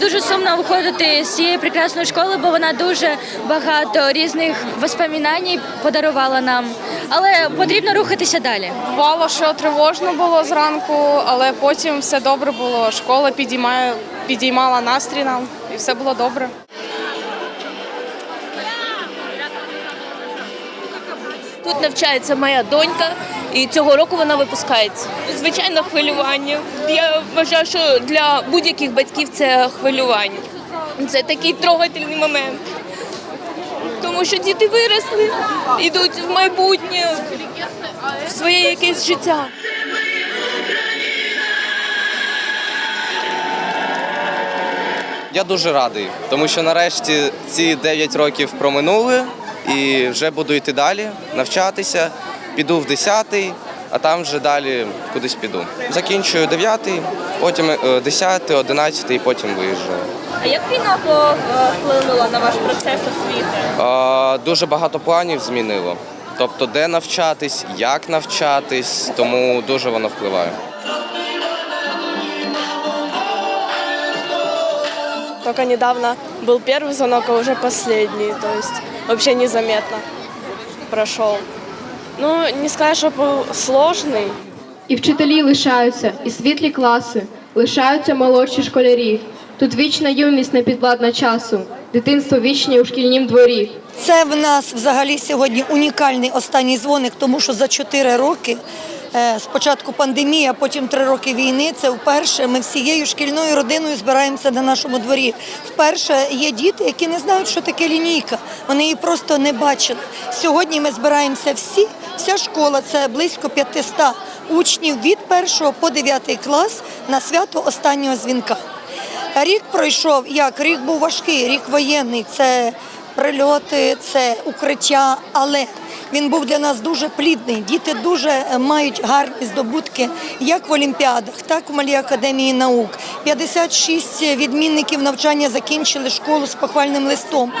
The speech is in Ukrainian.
дуже сумно виходити з цієї прекрасної школи, бо вона дуже багато різних воспоминань подарувала нам. Але потрібно рухатися далі. Бувало, що тривожно було зранку, але потім все добре було. Школа підіймає, підіймала настрій нам, і все було добре. Тут навчається моя донька, і цього року вона випускається. Звичайно, хвилювання. Я вважаю, що для будь-яких батьків це хвилювання. Це такий трогательний момент. Тому що діти виросли, йдуть в майбутнє, в своє якесь життя. Я дуже радий, тому що нарешті ці 9 років проминули і вже буду йти далі, навчатися. Піду в 10-й, а там вже далі кудись піду. Закінчую 9-й, потім е, 10, 11 і потім виїжджаю. А як війна вплинула на ваш процес освіти? Е, Дуже багато планів змінило. Тобто, де навчатись, як навчатись, тому дуже воно впливає. Только недавно был первый звонок, а уже последний. То есть вообще незаметно прошел. Ну, не сказать, что был сложный. І вчителі лишаються, і світлі класи, лишаються молодші школярі. Тут вічна юність непідвладна часу, дитинство вічні у шкільнім дворі. Це в нас взагалі сьогодні унікальний останній дзвоник, тому що за 4 роки. е, Спочатку пандемія, потім три роки війни. Це вперше ми всією шкільною родиною збираємося на нашому дворі. Вперше є діти, які не знають, що таке лінійка. Вони її просто не бачили. Сьогодні ми збираємося всі. Вся школа це близько 500 учнів від 1 по 9 клас на свято останнього дзвінка. Рік пройшов як рік був важкий, рік воєнний. Це прильоти, це укриття, але він був для нас дуже плідний. Діти дуже мають гарні здобутки як в олімпіадах, так і в Малій академії наук. 56 відмінників навчання закінчили школу з похвальним листом.